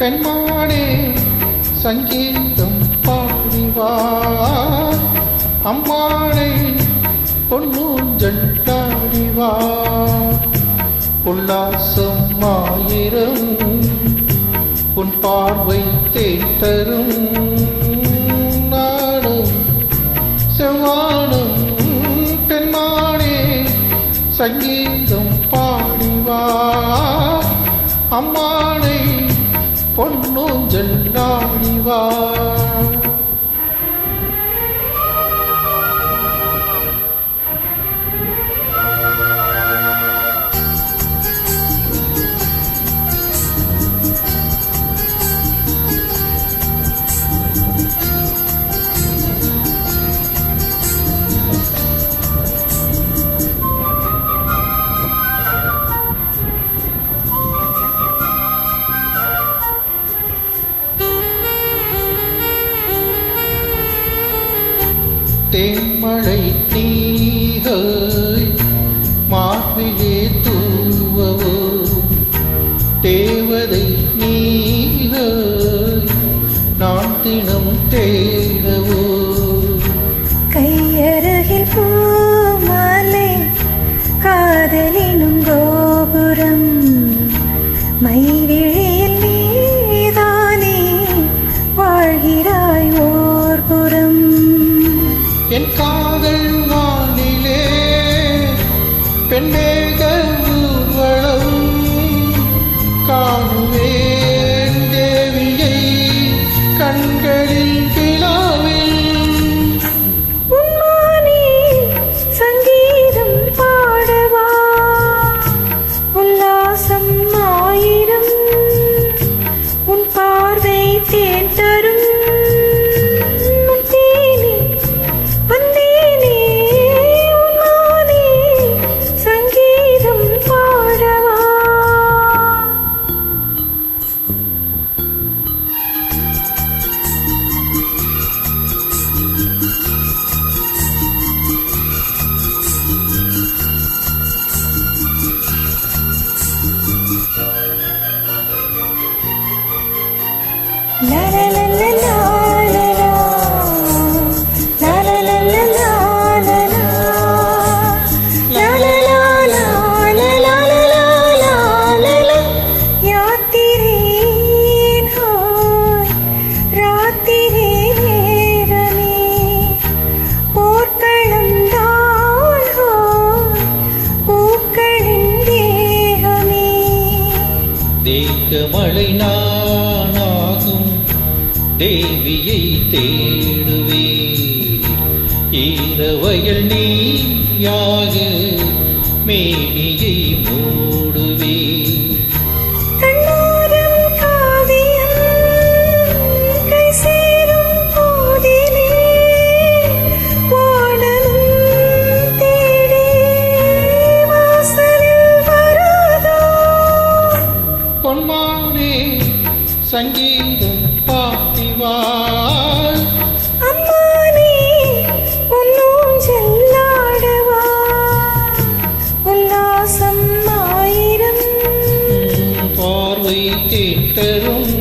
பெண்மானே சங்கீதம் பாடிவார் அம்மானை பொன்னூஞ்சண்டாடிவார் உல்லாசம் ஆயிரம் உன் பார்வை தேட்டரும் நாடும் செவ்வானும் பெண்மானே சங்கீதம் பாடிவார் அம்மானை பொன்னும் ஜெண்டாடிவார் தேன்மழை நீகள் மார்பிலே தூவவோ தேவதை நீகள் நான் தினம் தேடவோ கையருகில் பூமாலை காதலினும் கோபுரம். மைவிழி என் மேக மழை நான் தேவியை தேடுவே ஈரவயல் நீயாக மேனியை மூடுவே கண்ணோரம் பாசம் ஆயிரம். பார்வை கேட்டரும்